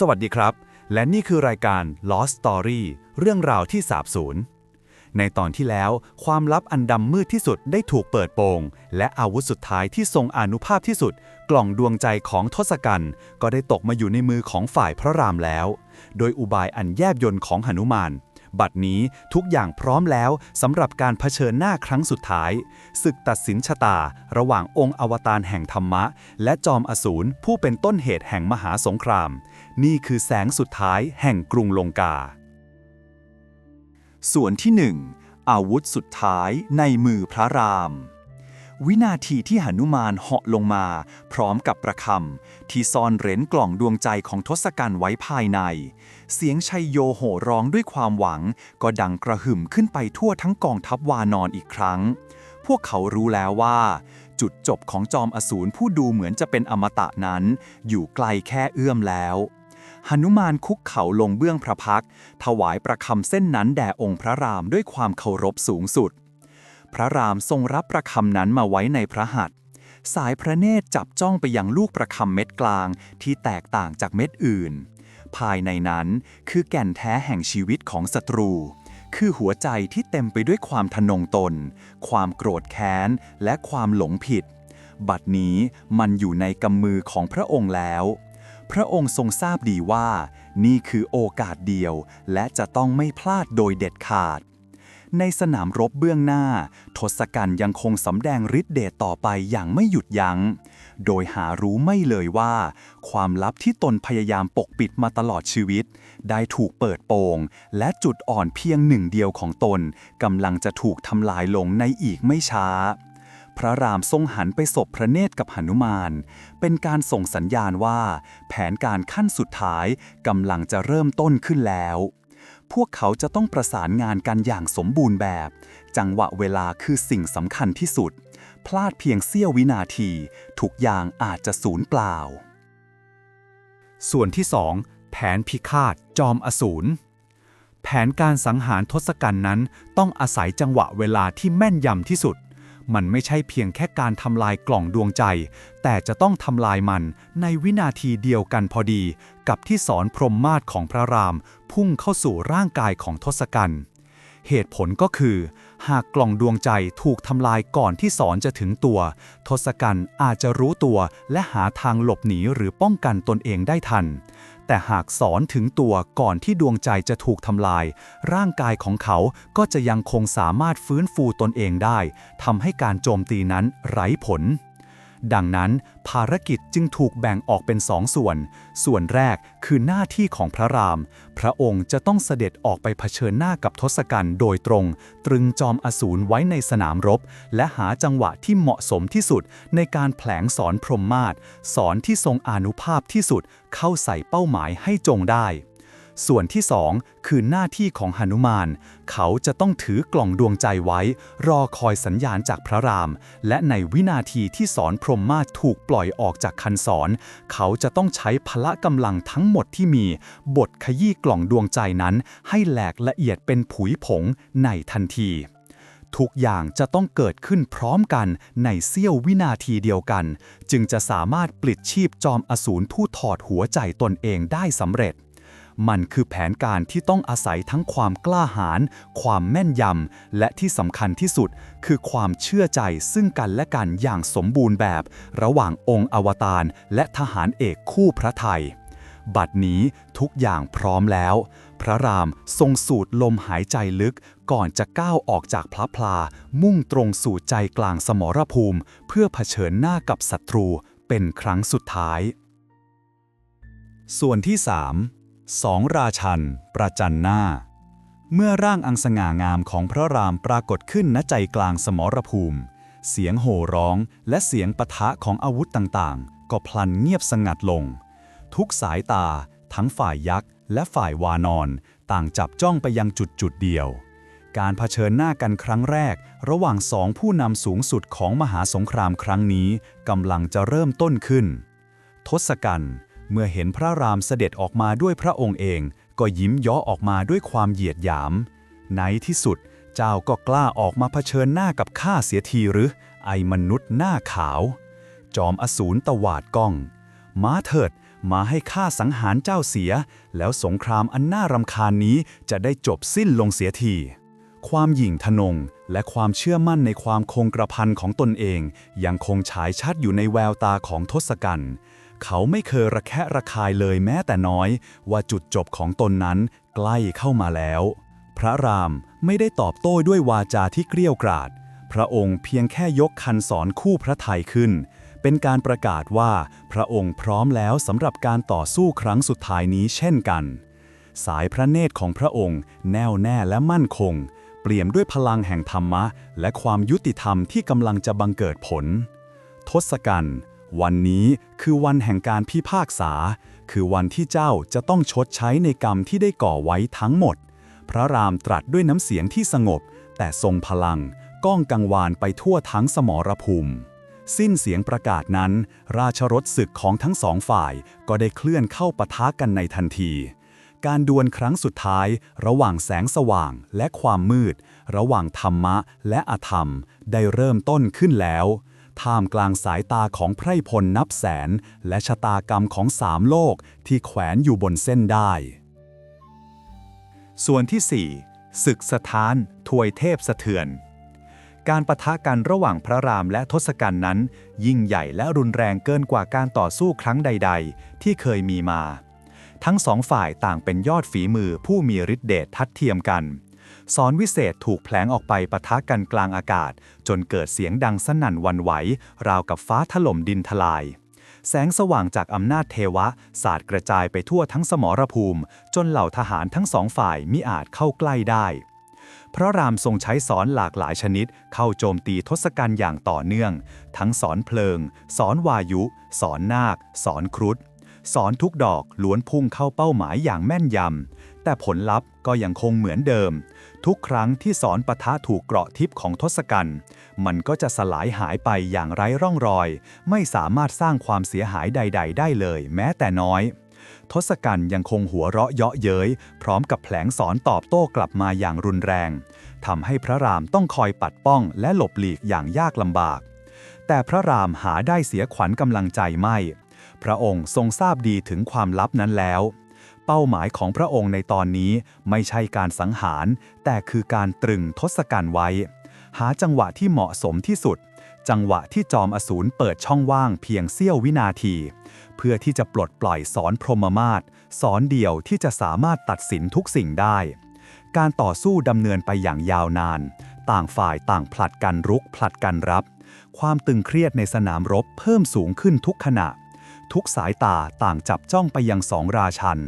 สวัสดีครับ และนี่คือรายการ Lost Story เรื่องราวที่สาบสูญ ในตอนที่แล้ว ความลับอันดำมืดที่สุดได้ถูกเปิดโปง และอาวุธสุดท้ายที่ทรงอนุภาพที่สุด กล่องดวงใจของทศกัณฐ์ก็ได้ตกมาอยู่ในมือของฝ่ายพระรามแล้ว โดยอุบายอันแยบยนต์ของหนุมานบัดนี้ทุกอย่างพร้อมแล้วสำหรับการเผชิญหน้าครั้งสุดท้ายศึกตัดสินชะตา ระหว่างองค์อวตารแห่งธรรมะ และจอมอสูรผู้เป็นต้นเหตุแห่งมหาสงคราม นี่คือแสงสุดท้ายแห่งกรุงลงกา ส่วนที่หนึ่งอาวุธสุดท้ายในมือพระราม วินาทีที่หนุมานเหาะลงมา พร้อมกับประคำที่ซ่อนเร้นกล่องดวงใจของทศกัณฐ์ไว้ภายใน เสียงชัยโยโห่ร้องด้วยความหวัง ก็ดังกระหึ่มขึ้นไปทั่วทั้งกองทัพวานอนอีกครั้ง พวกเขารู้แล้วว่า จุดจบของจอมอสูรผู้ดูเหมือนจะเป็นอมตะนั้น อยู่ไกลแค่เอื้อมแล้ว หนุมานคุกเข่าลงเบื้องพระพัก ถวายประคำเส้นนั้นแด่องค์พระรามด้วยความเคารพสูงสุด พระรามทรงรับประคำนั้นมาไว้ในพระหัตถ์สายพระเนตรจับจ้องไปยังลูกประคำเม็ดกลางที่แตกต่างจากเม็ดอื่น ภายในนั้นคือแก่นแท้แห่งชีวิตของศัตรู คือหัวใจที่เต็มไปด้วยความทนงตน ความโกรธแค้น และความหลงผิด บัดนี้มันอยู่ในกำมือของพระองค์แล้ว พระองค์ทรงทราบดีว่า นี่คือโอกาสเดียว และจะต้องไม่พลาดโดยเด็ดขาด ในสนามรบเบื้องหน้า ทศกัณฐ์ยังคงสำแดงฤทธิ์เดชต่อไปอย่างไม่หยุดยัง้ง โดยหารู้ไม่เลยว่า ความลับที่ตนพยายามปกปิดมาตลอดชีวิต ได้ถูกเปิดโปง และจุดอ่อนเพียงหนึ่งเดียวของตนกำลังจะถูกทำลายลงในอีกไม่ช้า พระรามทรงหันไปศพพระเนตรกับหนุมาน เป็นการส่งสัญญาณว่า แผนการขั้นสุดท้ายกำลังจะเริ่มต้นขึ้นแล้ว พวกเขาจะต้องประสานงานกันอย่างสมบูรณ์แบบ จังหวะเวลาคือสิ่งสำคัญที่สุด พลาดเพียงเสี้ยววินาที ทุกอย่างอาจจะสูญเปล่า ส่วนที่2แผนพิฆาตจอมอสูรแผนการสังหารทศกัณฐ์นั้นต้องอาศัยจังหวะเวลาที่แม่นยำที่สุด มันไม่ใช่เพียงแค่การทำลายกล่องดวงใจ แต่จะต้องทำลายมันในวินาทีเดียวกันพอดี กับที่สอนพรหมมาศของพระราม พุ่งเข้าสู่ร่างกายของทศกัณฐ์เหตุผลก็คือ หากกล่องดวงใจถูกทำลายก่อนที่สอนจะถึงตัว ทศกัณฐ์อาจจะรู้ตัวและหาทางหลบหนีหรือป้องกันตนเองได้ทัน แต่หากสอนถึงตัวก่อนที่ดวงใจจะถูกทำลาย ร่างกายของเขาก็จะยังคงสามารถฟื้นฟูตนเองได้ทำให้การโจมตีนั้นไร้ผล ดังนั้นภารกิจจึงถูกแบ่งออกเป็นสองส่วน ส่วนแรกคือหน้าที่ของพระราม พระองค์จะต้องเสด็จออกไปเผชิญหน้ากับทศกัณฐ์โดยตรง ตรึงจอมอสูรไว้ในสนามรบ และหาจังหวะที่เหมาะสมที่สุด ในการแผลงสอนพรหมมาศสอนที่ทรงอนุภาพที่สุดเข้าใส่เป้าหมายให้จงได้ ส่วนที่สองคือหน้าที่ของหนุมาน เขาจะต้องถือกล่องดวงใจไว้ รอคอยสัญญาณจากพระราม และในวินาทีที่สอนพรหมมาถูกปล่อยออกจากคันสอน เขาจะต้องใช้พละกำลังทั้งหมดที่มี บทขยี้กล่องดวงใจนั้น ให้แหลกละเอียดเป็นผุยผงในทันทีทุกอย่างจะต้องเกิดขึ้นพร้อมกันในเสี้ยววินาทีเดียวกัน จึงจะสามารถปลิดชีพจอมอสูรผู้ถอดหัวใจตนเองได้สำเร็จ มันคือแผนการที่ต้องอาศัยทั้งความกล้าหาญ ความแม่นยำ และที่สำคัญที่สุด คือความเชื่อใจซึ่งกันและกันอย่างสมบูรณ์แบบ ระหว่างองค์อวตารและทหารเอกคู่พระไทย บัดนี้ทุกอย่างพร้อมแล้ว พระรามทรงสูดลมหายใจลึกก่อนจะก้าวออกจากพระพลา มุ่งตรงสู่ใจกลางสมรภูมิ เพื่อเผชิญหน้ากับศัตรูเป็นครั้งสุดท้าย ส่วนที่ 3 สองราชัน ประจันหน้า เมื่อร่างอังสง่างามของพระรามปรากฏขึ้นณใจกลางสมรภูมิ เสียงโห่ร้องและเสียงปะทะของอาวุธต่างๆ ก็พลันเงียบสงัดลง ทุกสายตา ทั้งฝ่ายยักษ์ และฝ่ายวานอน ต่างจับจ้องไปยังจุดจุดเดียว การเผชิญหน้ากันครั้งแรก ระหว่างสองผู้นำสูงสุดของมหาสงครามครั้งนี้กำลังจะเริ่มต้นขึ้น ทศกัณฐ์ เมื่อเห็นพระรามเสด็จออกมาด้วยพระองค์เอง ก็ยิ้มย้อออกมาด้วยความเหยียดหยาม ในที่สุด เจ้าก็กล้าออกมาเผชิญหน้ากับข้าเสียทีหรือ ไอมนุษย์หน้าขาว จอมอสูรตวาดก้อง ม้าเถิด มาให้ข้าสังหารเจ้าเสีย แล้วสงครามอันน่ารำคาญนี้จะได้จบสิ้นลงเสียทีความหยิ่งทะนง และความเชื่อมั่นในความคงกระพันของตนเอง ยังคงฉายชัดอยู่ในแววตาของทศกัณฐ์ เขาไม่เคยระแคะระคายเลยแม้แต่น้อย ว่าจุดจบของตนนั้นใกล้เข้ามาแล้ว พระรามไม่ได้ตอบโต้ด้วยวาจาที่เกรี้ยวกราดพระองค์เพียงแค่ยกคันสอนคู่พระไทยขึ้น เป็นการประกาศว่าพระองค์พร้อมแล้วสำหรับการต่อสู้ครั้งสุดท้ายนี้เช่นกัน สายพระเนตรของพระองค์ แน่วแน่และมั่นคง เปลี่ยมด้วยพลังแห่งธรรมะ และความยุติธรรมที่กำลังจะบังเกิดผล ทศกัณฐ์ วันนี้คือวันแห่งการพิพากษา คือวันที่เจ้าจะต้องชดใช้ในกรรมที่ได้ก่อไว้ทั้งหมด พระรามตรัสด้วยน้ำเสียงที่สงบ แต่ทรงพลัง ก้องกังวานไปทั่วทั้งสมรภูมิ สิ้นเสียงประกาศนั้น ราชรถศึกของทั้งสองฝ่ายก็ได้เคลื่อนเข้าปะทะกันในทันที การดวลครั้งสุดท้าย ระหว่างแสงสว่างและความมืด ระหว่างธรรมะและอธรรม ได้เริ่มต้นขึ้นแล้ว ท่ามกลางสายตาของไพร่พลนับแสน และชะตากรรมของสามโลกที่แขวนอยู่บนเส้นได้ ส่วนที่ 4 ศึกสถาน ทวยเทพสะเทือน การประทะกันระหว่างพระรามและทศกัณฐ์นั้น ยิ่งใหญ่และรุนแรงเกินกว่าการต่อสู้ครั้งใด ๆ ที่เคยมีมา ทั้งสองฝ่ายต่างเป็นยอดฝีมือผู้มีฤทธิเดชทัดเทียมกัน สอนวิเศษถูกแผลงออกไปปะทะกันกลางอากาศ จนเกิดเสียงดังสนั่นวันไหว ราวกับฟ้าถล่มดินทลาย แสงสว่างจากอำนาจเทวะ สาดกระจายไปทั่วทั้งสมรภูมิ จนเหล่าทหารทั้งสองฝ่ายมิอาจเข้าใกล้ได้พระรามทรงใช้สอนหลากหลายชนิด เข้าโจมตีทศกัณฐ์อย่างต่อเนื่อง ทั้งสอนเพลิง สอนวายุ สอนนาค สอนครุฑสอนทุกดอกล้วนพุ่งเข้าเป้าหมายอย่างแม่นยำ แต่ผลลัพธ์ก็ยังคงเหมือนเดิม ทุกครั้งที่สอนปะทะถูกเกราะทิพย์ของทศกัณฐ์มันก็จะสลายหายไปอย่างไร้ร่องรอย ไม่สามารถสร้างความเสียหายใด ๆ ได้เลย แม้แต่น้อย ทศกัณฐ์ยังคงหัวเราะเยาะเย้ย พร้อมกับแผลงสอนตอบโต้กลับมาอย่างรุนแรงทำให้พระรามต้องคอยปัดป้องและหลบหลีกอย่างยากลำบาก แต่พระรามหาได้เสียขวัญกำลังใจไม่ พระองค์ทรงทราบดีถึงความลับนั้นแล้ว เป้าหมายของพระองค์ในตอนนี้ไม่ใช่การสังหาร แต่คือการตรึงทศกัณฐ์ไว้ หาจังหวะที่เหมาะสมที่สุด จังหวะที่จอมอสูรเปิดช่องว่างเพียงเสี้ยววินาที เพื่อที่จะปลดปล่อยสอนพรหมมาศสอนเดียวที่จะสามารถตัดสินทุกสิ่งได้ การต่อสู้ดำเนินไปอย่างยาวนาน ต่างฝ่ายต่างผลัดกันรุกผลัดกันรับ ความตึงเครียดในสนามรบเพิ่มสูงขึ้นทุกขณะ ทุกสายตาต่างจับจ้องไปยังสองราชัน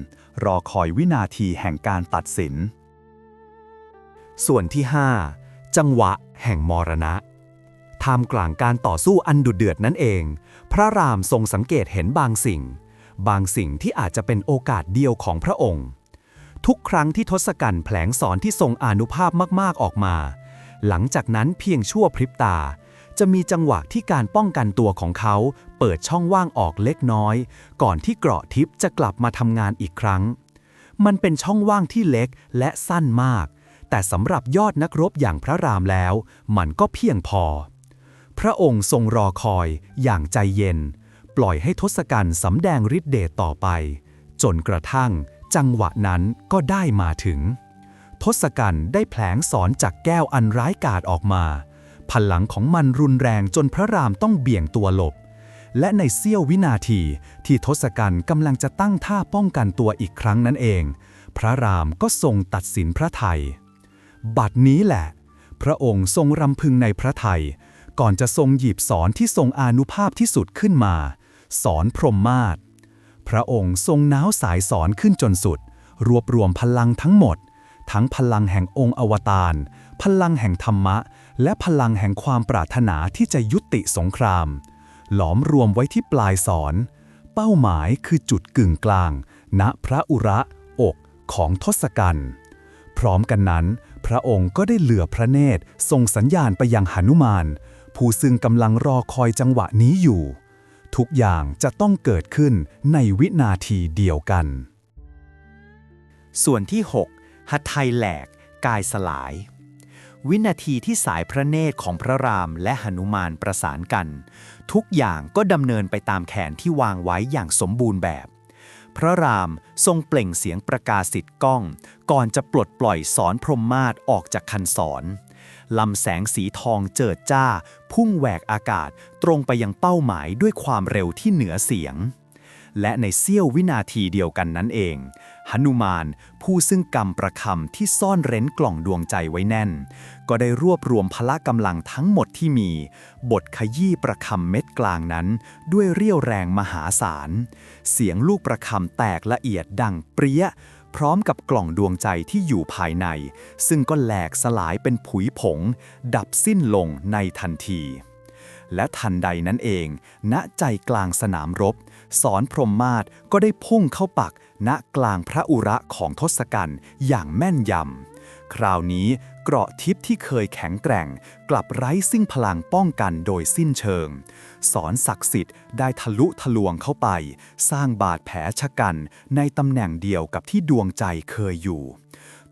รอคอยวินาทีแห่งการตัดสิน ส่วนที่ 5 จังหวะแห่งมรณะท่ามกลางการต่อสู้อันดุเดือดนั่นเอง พระรามทรงสังเกตเห็นบางสิ่ง บางสิ่งที่อาจจะเป็นโอกาสเดียวของพระองค์ ทุกครั้งที่ทศกัณฐ์แผลงสอนที่ทรงอนุภาพมากๆออกมา หลังจากนั้นเพียงชั่วพริบตา จะมีจังหวะที่การป้องกันตัวของเขา เปิดช่องว่างออกเล็กน้อย ก่อนที่เกราะทิพย์จะกลับมาทำงานอีกครั้ง มันเป็นช่องว่างที่เล็กและสั้นมาก แต่สำหรับยอดนักรบอย่างพระรามแล้ว มันก็เพียงพอ พระองค์ทรงรอคอยอย่างใจเย็น ปล่อยให้ทศกัณฐ์สำแดงฤทธิ์เดชต่อไป จนกระทั่ง จังหวะนั้นก็ได้มาถึง ทศกัณฐ์ได้แผลงสอนจากแก้วอันร้ายกาจออกมา พลังของมันรุนแรงจนพระรามต้องเบี่ยงตัวหลบ และในเสี้ยววินาทีที่ทศกัณฐ์กำลังจะตั้งท่าป้องกันตัวอีกครั้งนั่นเอง พระรามก็ทรงตัดสินพระไทย บัดนี้แหละ พระองค์ทรงรำพึงในพระไทย ก่อนจะทรงหยิบสอนที่ทรงอานุภาพที่สุดขึ้นมา สอนพรหมมาศพระองค์ทรงน้าวสายสอนขึ้นจนสุด รวบรวมพลังทั้งหมด ทั้งพลังแห่งองค์อวตารพลังแห่งธรรมะ และพลังแห่งความปรารถนาที่จะยุติสงคราม หลอมรวมไว้ที่ปลายสอน เป้าหมายคือจุดกึ่งกลาง ณพระอุระอกของทศกัณฐ์พร้อมกันนั้น พระองค์ก็ได้เหลือพระเนตรทรงสัญญาณไปยังหนุมาน ผู้ซึ่งกำลังรอคอยจังหวะนี้อยู่ ทุกอย่างจะต้องเกิดขึ้นในวินาทีเดียวกัน ส่วนที่ 6หัตไทยแหลก กายสลาย วินาทีที่สายพระเนตรของพระรามและหนุมานประสานกัน ทุกอย่างก็ดำเนินไปตามแผนที่วางไว้อย่างสมบูรณ์แบบ พระรามทรงเปล่งเสียงประกาศสิทธิ์ก้อง ก่อนจะปลดปล่อยสอนพรหมมาศออกจากคันสอนลำแสงสีทองเจิดจ้า พุ่งแหวกอากาศตรงไปยังเป้าหมายด้วยความเร็วที่เหนือเสียง และในเสี้ยววินาทีเดียวกันนั้นเอง หนุมาน ผู้ซึ่งกำประคำที่ซ่อนเร้นกล่องดวงใจไว้แน่น ก็ได้รวบรวมพละกำลังทั้งหมดที่มี บทขยี้ประคำเม็ดกลางนั้น ด้วยเรี่ยวแรงมหาศาล เสียงลูกประคำแตกละเอียดดังเปรี้ยพร้อมกับกล่องดวงใจที่อยู่ภายใน ซึ่งก็แหลกสลายเป็นผุยผง ดับสิ้นลงในทันที และทันใดนั้นเอง ณใจกลางสนามรบ สอนพรหมมาศก็ได้พุ่งเข้าปักณกลางพระอุระของทศกัณฐ์อย่างแม่นยำ คราวนี้เกราะทิพย์ที่เคยแข็งแกร่ง กลับไร้ซึ่งพลังป้องกันโดยสิ้นเชิง สอนศักดิ์สิทธิ์ได้ทะลุทะลวงเข้าไป สร้างบาดแผลชะกันในตำแหน่งเดียวกับที่ดวงใจเคยอยู่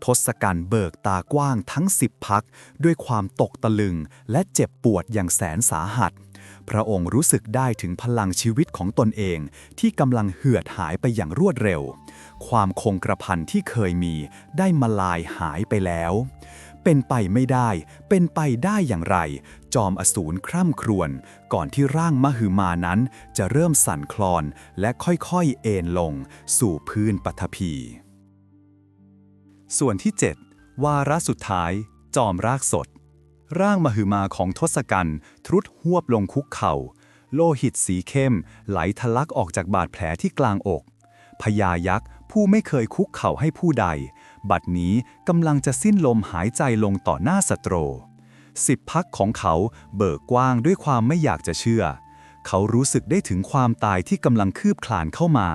ทศกัณฐ์เบิกตากว้างทั้งสิบพัก ด้วยความตกตะลึงและเจ็บปวดอย่างแสนสาหัส พระองค์รู้สึกได้ถึงพลังชีวิตของตนเอง ที่กำลังเหือดหายไปอย่างรวดเร็ว ความคงกระพันที่เคยมี ได้มาลายหายไปแล้ว เป็นไปไม่ได้ เป็นไปได้อย่างไร จอมอสูรคร่ำครวญก่อนที่ร่างมหึมานั้น จะเริ่มสั่นคลอนและค่อยๆเอ็นลง สู่พื้นปฐพี ส่วนที่ 7 วาระสุดท้าย จอมรากสด ร่างมหึมาของทศกัณฐ์ทรุดหวบลงคุกเข่า โลหิตสีเข้ม ไหลทะลักออกจากบาดแผลที่กลางอกพญายักษ์ผู้ไม่เคยคุกเข่าให้ผู้ใด บัดนี้กำลังจะสิ้นลมหายใจลงต่อหน้าศัตรูสิบพักของเขาเบิกกว้างด้วยความไม่อยากจะเชื่อ เขารู้สึกได้ถึงความตายที่กำลังคืบคลานเข้ามา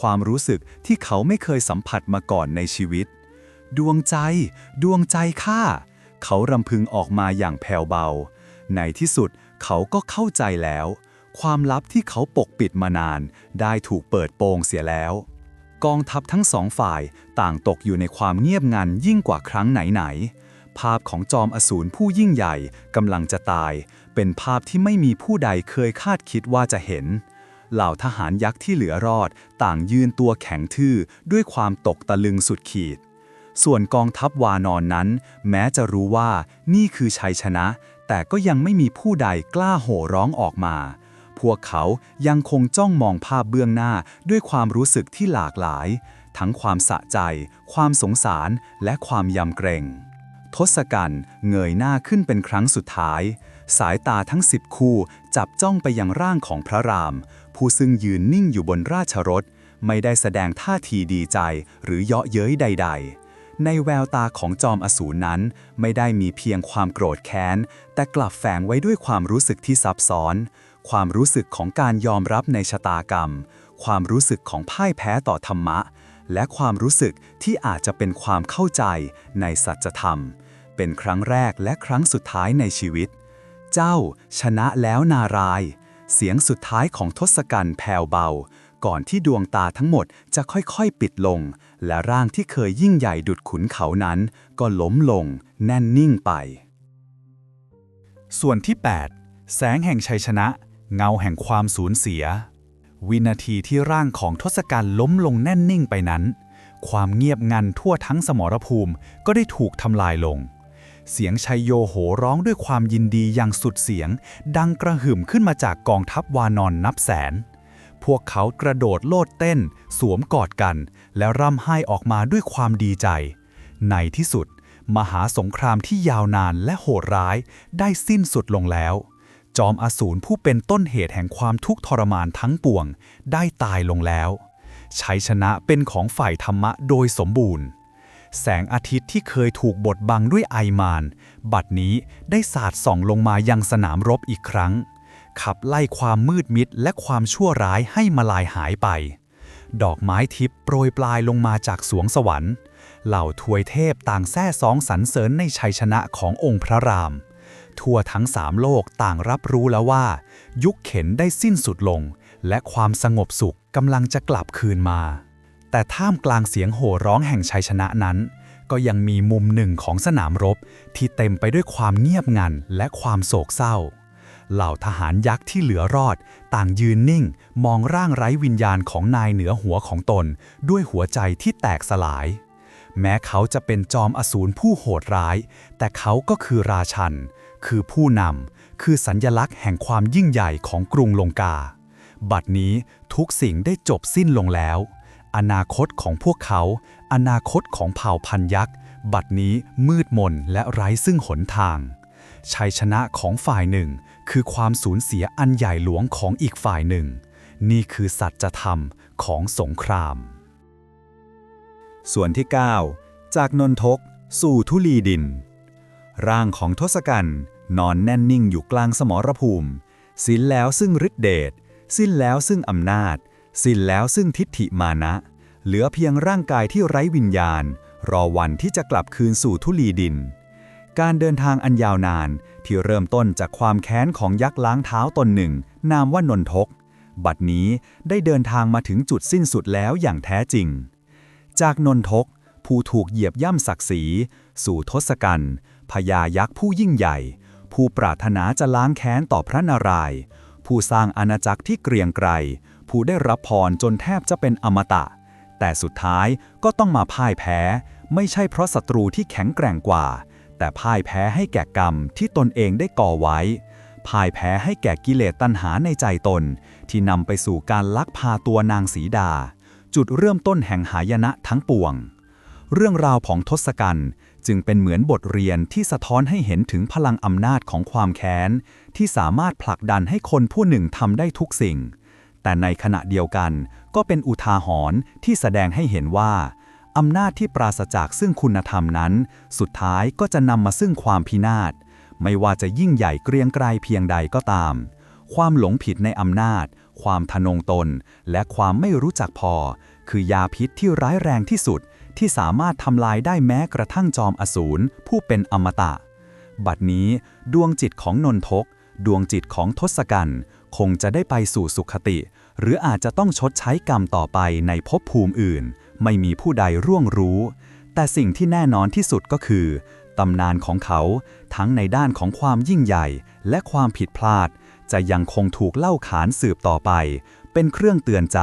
ความรู้สึกที่เขาไม่เคยสัมผัสมาก่อนในชีวิต ดวงใจ ดวงใจข้า เขารำพึงออกมาอย่างแผ่วเบา ในที่สุดเขาก็เข้าใจแล้ว ความลับที่เขาปกปิดมานาน ได้ถูกเปิดโปงเสียแล้ว กองทัพทั้งสองฝ่ายต่างตกอยู่ในความเงียบงันยิ่งกว่าครั้งไหนๆภาพของจอมอสูรผู้ยิ่งใหญ่กำลังจะตาย เป็นภาพที่ไม่มีผู้ใดเคยคาดคิดว่าจะเห็นเหล่าทหารยักษ์ที่เหลือรอด ต่างยืนตัวแข็งทื่อด้วยความตกตะลึงสุดขีด ส่วนกองทัพวานอนนั้น แม้จะรู้ว่านี่คือชัยชนะ แต่ก็ยังไม่มีผู้ใดกล้าโห่ร้องออกมา พวกเขายังคงจ้องมองภาพเบื้องหน้าด้วยความรู้สึกที่หลากหลาย ทั้งความสะใจ ความสงสาร และความยำเกรงทศกัณฐ์เงยหน้าขึ้นเป็นครั้งสุดท้าย สายตาทั้งสิบคู่จับจ้องไปยังร่างของพระราม ผู้ซึ่งยืนนิ่งอยู่บนราชรถ ไม่ได้แสดงท่าทีดีใจหรือเยาะเย้ยใด ๆ ในแววตาของจอมอสูรนั้น ไม่ได้มีเพียงความโกรธแค้น แต่กลับแฝงไว้ด้วยความรู้สึกที่ซับซ้อน ความรู้สึกของการยอมรับในชะตากรรม ความรู้สึกของพ่ายแพ้ต่อธรรมะ และความรู้สึกที่อาจจะเป็นความเข้าใจในสัจธรรม เป็นครั้งแรกและครั้งสุดท้ายในชีวิต เจ้า ชนะแล้วนาราย เสียงสุดท้ายของทศกัณฐ์แผ่วเบา ก่อนที่ดวงตาทั้งหมดจะค่อยๆปิดลง และร่างที่เคยยิ่งใหญ่ดุดขุนเขานั้น ก็ล้มลง แน่นนิ่งไป ส่วนที่ 8 แสงแห่งชัยชนะ เงาแห่งความสูญเสีย วินาทีที่ร่างของทศกัณฐ์ล้มลงแน่นนิ่งไปนั้น ความเงียบงันทั่วทั้งสมรภูมิก็ได้ถูกทำลายลงเสียงชัยโยโหร้องด้วยความยินดีอย่างสุดเสียง ดังกระหึ่มขึ้นมาจากกองทัพวานอนนับแสน พวกเขากระโดดโลดเต้น สวมกอดกัน และร่ำไห้ออกมาด้วยความดีใจ ในที่สุด มหาสงครามที่ยาวนานและโหดร้ายได้สิ้นสุดลงแล้ว จอมอสูรผู้เป็นต้นเหตุแห่งความทุกข์ทรมานทั้งปวง ได้ตายลงแล้วชัยชนะเป็นของฝ่ายธรรมะโดยสมบูรณ์ แสงอาทิตย์ที่เคยถูกบดบังด้วยไอมาน บัดนี้ได้สาดส่องลงมายังสนามรบอีกครั้ง ขับไล่ความมืดมิดและความชั่วร้ายให้มาลายหายไป ดอกไม้ทิพย์โปรยปลายลงมาจากสวงสวรรค์ เหล่าทวยเทพต่างแซ่ซองสรรเสริญในชัยชนะขององค์พระราม ทั่วทั้งสามโลกต่างรับรู้แล้วว่า ยุคเข็นได้สิ้นสุดลง และความสงบสุขกำลังจะกลับคืนมา แต่ท่ามกลางเสียงโห่ร้องแห่งชัยชนะนั้นก็ยังมีมุมหนึ่งของสนามรบที่เต็มไปด้วยความเงียบงันและความโศกเศร้า เหล่าทหารยักษ์ที่เหลือรอด ต่างยืนนิ่ง มองร่างไร้วิญญาณของนายเหนือหัวของตน ด้วยหัวใจที่แตกสลาย แม้เขาจะเป็นจอมอสูรผู้โหดร้าย แต่เขาก็คือราชัน คือผู้นำคือสัญญลักษณ์แห่งความยิ่งใหญ่ของกรุงลงกา บัดนี้ทุกสิ่งได้จบสิ้นลงแล้ว อนาคตของพวกเขา อนาคตของเผ่าพันยักษ์บัดนี้มืดมนและไร้ซึ่งหนทาง ชัยชนะของฝ่ายหนึ่ง คือความสูญเสียอันใหญ่หลวงของอีกฝ่ายหนึ่ง นี่คือสัจธรรมของสงคราม ส่วนที่ 9 จากนนทก สู่ทุลีดิน ร่างของทศกัณฐ์นอนแน่นนิ่งอยู่กลางสมรภูมิ สิ้นแล้วซึ่งฤทธิเดชสิ้นแล้วซึ่งอำนาจ สิ้นแล้วซึ่งทิฏฐิมานะ เหลือเพียงร่างกายที่ไร้วิญญาณ รอวันที่จะกลับคืนสู่ทุลีดิน การเดินทางอันยาวนาน ที่เริ่มต้นจากความแค้นของยักษ์ล้างเท้าตนหนึ่ง นามว่านนทก บัดนี้ได้เดินทางมาถึงจุดสิ้นสุดแล้วอย่างแท้จริง จากนนทก ผู้ถูกเหยียบย่ำศักดิ์ศรีสู่ทศกัณฐ์พญายักษ์ผู้ยิ่งใหญ่ ผู้ปรารถนาจะล้างแค้นต่อพระนารายณ์ผู้สร้างอาณาจักรที่เกรียงไกรผู้ได้รับพรจนแทบจะเป็นอมตะ แต่สุดท้ายก็ต้องมาพ่ายแพ้ ไม่ใช่เพราะศัตรูที่แข็งแกร่งกว่า แต่พ่ายแพ้ให้แก่กรรมที่ตนเองได้ก่อไว้ พ่ายแพ้ให้แก่กิเลสตัณหาในใจตน ที่นำไปสู่การลักพาตัวนางสีดา จุดเริ่มต้นแห่งหายนะทั้งปวง เรื่องราวของทศกัณฐ์จึงเป็นเหมือนบทเรียนที่สะท้อนให้เห็นถึงพลังอำนาจของความแค้น ที่สามารถผลักดันให้คนผู้หนึ่งทำได้ทุกสิ่ง แต่ในขณะเดียวกันก็เป็นอุทาหรณ์ที่แสดงให้เห็นว่า อำนาจที่ปราศจากซึ่งคุณธรรมนั้น สุดท้ายก็จะนำมาซึ่งความพินาศ ไม่ว่าจะยิ่งใหญ่เกรียงไกรเพียงใดก็ตาม ความหลงผิดในอำนาจ ความทะนงตน และความไม่รู้จักพอ คือยาพิษที่ร้ายแรงที่สุด ที่สามารถทำลายได้แม้กระทั่งจอมอสูรผู้เป็นอมตะ บัดนี้ดวงจิตของนนทก ดวงจิตของทศกัณฐ์คงจะได้ไปสู่สุขติ หรืออาจจะต้องชดใช้กรรมต่อไปในภพภูมิอื่น ไม่มีผู้ใดร่วงรู้ แต่สิ่งที่แน่นอนที่สุดก็คือ ตำนานของเขาทั้งในด้านของความยิ่งใหญ่และความผิดพลาด จะยังคงถูกเล่าขานสืบต่อไป เป็นเครื่องเตือนใจ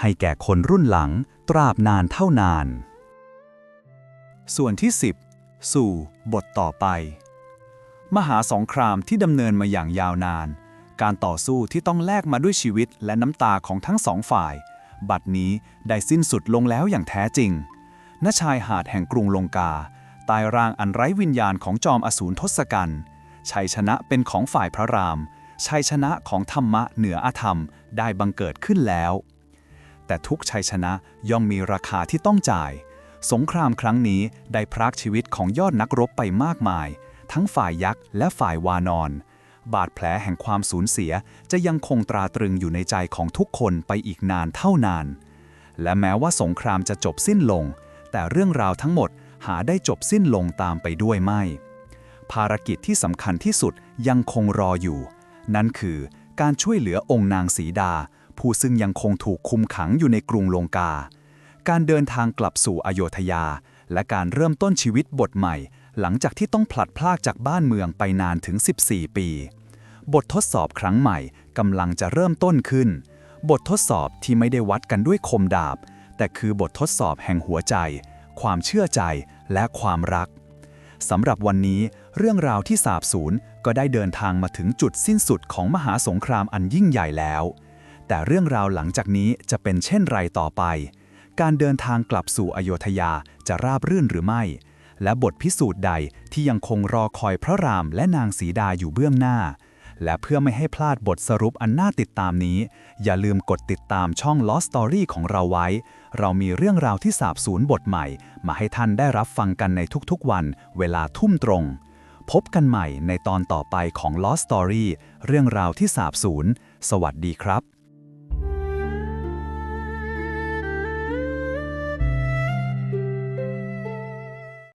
ให้แก่คนรุ่นหลัง ตราบนานเท่านาน ส่วนที่ 10 สู่บทต่อไป มหาสงครามที่ดำเนินมาอย่างยาวนาน การต่อสู้ที่ต้องแลกมาด้วยชีวิตและน้ำตาของทั้งสองฝ่าย บัดนี้ได้สิ้นสุดลงแล้วอย่างแท้จริง ณ ชายหาดแห่งกรุงลงกาใต้ร่างอันไร้วิญญาณของจอมอสูรทศกัณฐ์ ชัยชนะเป็นของฝ่ายพระราม ชัยชนะของธรรมะเหนืออธรรมได้บังเกิดขึ้นแล้ว แต่ทุกชัยชนะย่อมมีราคาที่ต้องจ่าย สงครามครั้งนี้ได้พรากชีวิตของยอดนักรบไปมากมาย ทั้งฝ่ายยักษ์และฝ่ายวานอน บาดแผลแห่งความสูญเสียจะยังคงตราตรึงอยู่ในใจของทุกคนไปอีกนานเท่านาน และแม้ว่าสงครามจะจบสิ้นลง แต่เรื่องราวทั้งหมดหาได้จบสิ้นลงตามไปด้วยไม่ ภารกิจที่สำคัญที่สุดยังคงรออยู่ นั่นคือการช่วยเหลือองค์นางสีดา ผู้ซึ่งยังคงถูกคุมขังอยู่ในกรุงลงกา การเดินทางกลับสู่อโยธยา และการเริ่มต้นชีวิตบทใหม่ หลังจากที่ต้องพลัดพรากจากบ้านเมืองไปนานถึง 14 ปี บททดสอบครั้งใหม่กำลังจะเริ่มต้นขึ้น บททดสอบที่ไม่ได้วัดกันด้วยคมดาบ แต่คือบททดสอบแห่งหัวใจ ความเชื่อใจและความรักสำหรับวันนี้เรื่องราวที่สาบสูญก็ได้เดินทางมาถึงจุดสิ้นสุดของมหาสงครามอันยิ่งใหญ่แล้ว แต่เรื่องราวหลังจากนี้จะเป็นเช่นไรต่อไป การเดินทางกลับสู่อโยธยาจะราบรื่นหรือไม่ และบทพิสูจน์ใดที่ยังคงรอคอยพระรามและนางสีดาอยู่เบื้องหน้า และเพื่อไม่ให้พลาดบทสรุปอันน่าติดตามนี้ อย่าลืมกดติดตามช่อง Lost Story ของเราไว้ เรามีเรื่องราวที่สาบสูญบทใหม่ มาให้ท่านได้รับฟังกันในทุกๆวัน เวลาทุ่มตรง พบกันใหม่ในตอนต่อไปของ Lost Story เรื่องราวที่สาบสูญสวัสดีครับ